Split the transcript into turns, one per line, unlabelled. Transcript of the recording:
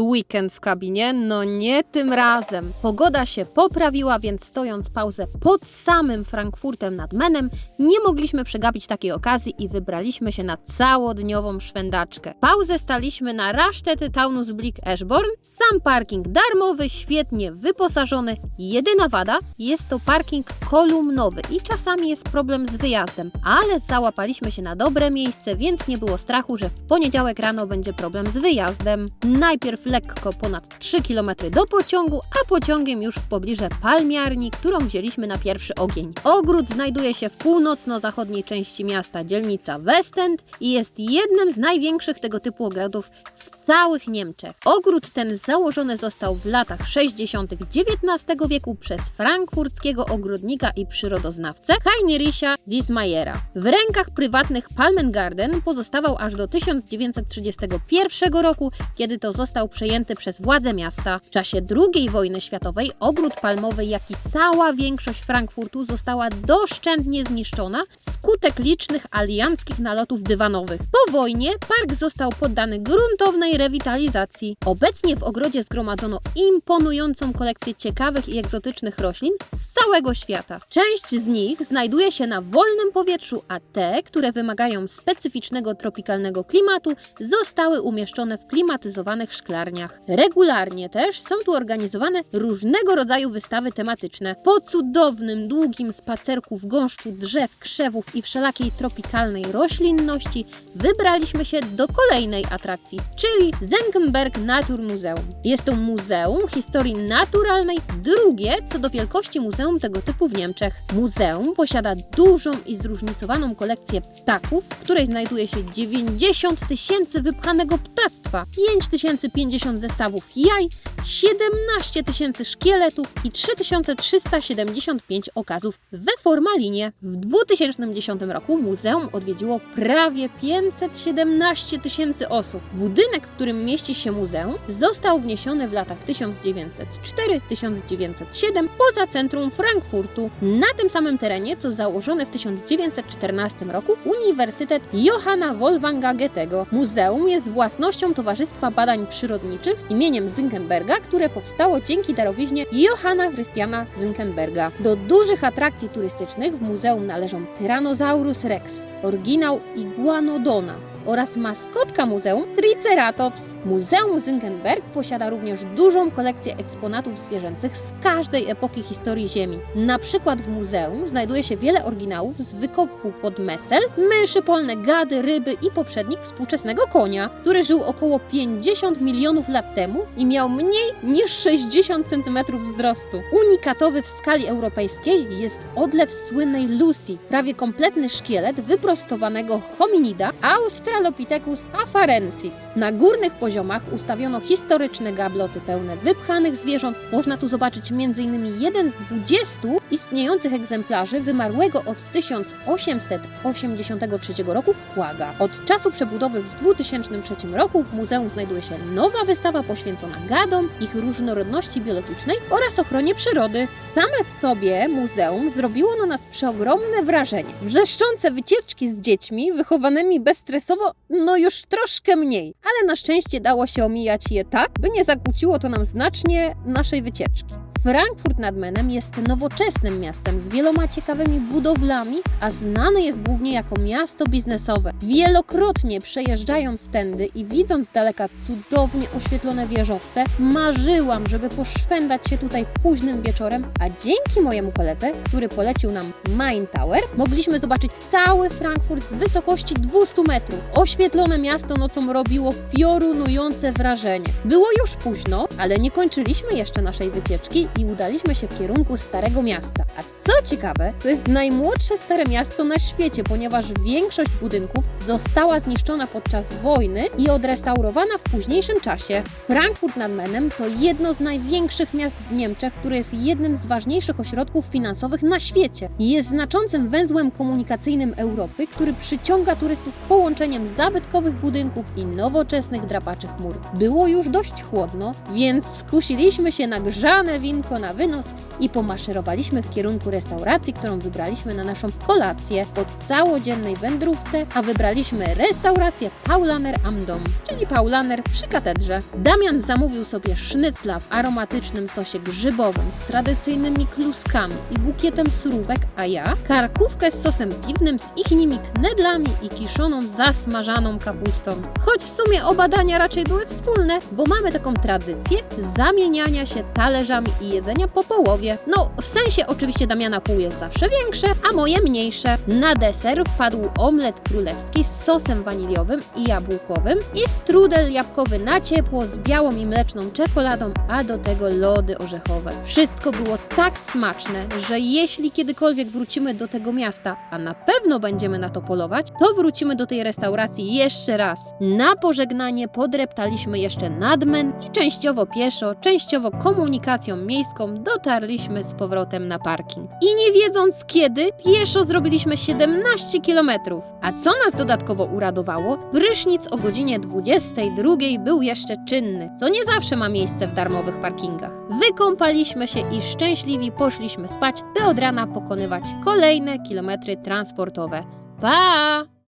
Weekend w kabinie? No nie tym razem. Pogoda się poprawiła, więc stojąc pauzę pod samym Frankfurtem nad Menem, nie mogliśmy przegapić takiej okazji i wybraliśmy się na całodniową szwędaczkę. Pauzę staliśmy na Rastete Taunus Blick Eschborn. Sam parking darmowy, świetnie wyposażony. Jedyna wada jest to parking kolumnowy i czasami jest problem z wyjazdem, ale załapaliśmy się na dobre miejsce, więc nie było strachu, że w poniedziałek rano będzie problem z wyjazdem. Najpierw lekko ponad 3 km do pociągu, a pociągiem już w pobliże palmiarni, którą wzięliśmy na pierwszy ogień. Ogród znajduje się w północno-zachodniej części miasta, dzielnica Westend i jest jednym z największych tego typu ogrodów w całych Niemczech. Ogród ten założony został w latach 60. XIX wieku przez frankfurckiego ogrodnika i przyrodoznawcę Heinricha Zismayera. W rękach prywatnych Palmengarden pozostawał aż do 1931 roku, kiedy to został przejęty przez władze miasta. W czasie II wojny światowej ogród palmowy, jak i cała większość Frankfurtu została doszczętnie zniszczona skutek licznych alianckich nalotów dywanowych. Po wojnie park został poddany gruntownej rewitalizacji. Obecnie w ogrodzie zgromadzono imponującą kolekcję ciekawych i egzotycznych roślin z całego świata. Część z nich znajduje się na wolnym powietrzu, a te, które wymagają specyficznego tropikalnego klimatu, zostały umieszczone w klimatyzowanych szklarniach. Regularnie też są tu organizowane różnego rodzaju wystawy tematyczne. Po cudownym, długim spacerku w gąszczu drzew, krzewów i wszelakiej tropikalnej roślinności wybraliśmy się do kolejnej atrakcji, czyli Zenkenberg Naturmuseum. Jest to muzeum historii naturalnej, drugie co do wielkości muzeum tego typu w Niemczech. Muzeum posiada dużą i zróżnicowaną kolekcję ptaków, w której znajduje się 90 tysięcy wypchanego ptactwa, 5050 zestawów jaj, 17 tysięcy szkieletów i 3375 okazów we formalinie. W 2010 roku muzeum odwiedziło prawie 517 tysięcy osób. Budynek, w którym mieści się muzeum, został wniesiony w latach 1904-1907 poza centrum Frankfurtu. Na tym samym terenie, co założony w 1914 roku Uniwersytet Johanna Wolfganga Goethego. Muzeum jest własnością Towarzystwa Badań Przyrodniczych imieniem Zinkenberga, które powstało dzięki darowiźnie Johanna Christiana Zinkenberga. Do dużych atrakcji turystycznych w muzeum należą Tyrannosaurus rex, oryginał Iguanodona, oraz maskotka muzeum Triceratops. Muzeum Zinkenberg posiada również dużą kolekcję eksponatów zwierzęcych z każdej epoki historii Ziemi. Na przykład w muzeum znajduje się wiele oryginałów z wykopu pod Messel, myszy polne, gady, ryby i poprzednik współczesnego konia, który żył około 50 milionów lat temu i miał mniej niż 60 cm wzrostu. Unikatowy w skali europejskiej jest odlew słynnej Lucy, prawie kompletny szkielet wyprostowanego hominida Australopithecus afarensis. Na górnych poziomach ustawiono historyczne gabloty pełne wypchanych zwierząt. Można tu zobaczyć m.in. jeden z 20 istniejących egzemplarzy wymarłego od 1883 roku kłaga. Od czasu przebudowy w 2003 roku w muzeum znajduje się nowa wystawa poświęcona gadom, ich różnorodności biologicznej oraz ochronie przyrody. Same w sobie muzeum zrobiło na nas przeogromne wrażenie. Wrzeszczące wycieczki z dziećmi wychowanymi bezstresowo, no już troszkę mniej, ale na szczęście dało się omijać je tak, by nie zakłóciło to nam znacznie naszej wycieczki. Frankfurt nad Menem jest nowoczesnym miastem z wieloma ciekawymi budowlami, a znane jest głównie jako miasto biznesowe. Wielokrotnie przejeżdżając tędy i widząc z daleka cudownie oświetlone wieżowce, marzyłam, żeby poszwędać się tutaj późnym wieczorem, a dzięki mojemu koledze, który polecił nam Main Tower, mogliśmy zobaczyć cały Frankfurt z wysokości 200 metrów. Oświetlone miasto nocą robiło piorunujące wrażenie. Było już późno, ale nie kończyliśmy jeszcze naszej wycieczki i udaliśmy się w kierunku Starego Miasta. A co ciekawe, to jest najmłodsze stare miasto na świecie, ponieważ większość budynków została zniszczona podczas wojny i odrestaurowana w późniejszym czasie. Frankfurt nad Menem to jedno z największych miast w Niemczech, które jest jednym z ważniejszych ośrodków finansowych na świecie. Jest znaczącym węzłem komunikacyjnym Europy, który przyciąga turystów połączeniem zabytkowych budynków i nowoczesnych drapaczy chmur. Było już dość chłodno, więc skusiliśmy się na grzane winko na wynos i pomaszerowaliśmy w kierunku restauracji, którą wybraliśmy na naszą kolację po całodziennej wędrówce, a wybraliśmy Wybraliśmy restaurację Paulaner am Dom, czyli Paulaner przy katedrze. Damian zamówił sobie sznycla w aromatycznym sosie grzybowym z tradycyjnymi kluskami i bukietem surówek, a ja karkówkę z sosem piwnym z ichnimi knedlami i kiszoną zasmażaną kapustą. Choć w sumie oba dania raczej były wspólne, bo mamy taką tradycję zamieniania się talerzami i jedzenia po połowie. No, w sensie oczywiście Damiana pół jest zawsze większe, a moje mniejsze. Na deser wpadł omlet królewski z sosem waniliowym i jabłkowym i strudel jabłkowy na ciepło z białą i mleczną czekoladą, a do tego lody orzechowe. Wszystko było tak smaczne, że jeśli kiedykolwiek wrócimy do tego miasta, a na pewno będziemy na to polować, to wrócimy do tej restauracji jeszcze raz. Na pożegnanie podreptaliśmy jeszcze nadmen i częściowo pieszo, częściowo komunikacją miejską dotarliśmy z powrotem na parking. I nie wiedząc kiedy, pieszo zrobiliśmy 17 km. A co nas dodatkowo uradowało, prysznic o godzinie 22 był jeszcze czynny, co nie zawsze ma miejsce w darmowych parkingach. Wykąpaliśmy się i szczęśliwi poszliśmy spać, by od rana pokonywać kolejne kilometry transportowe. Pa!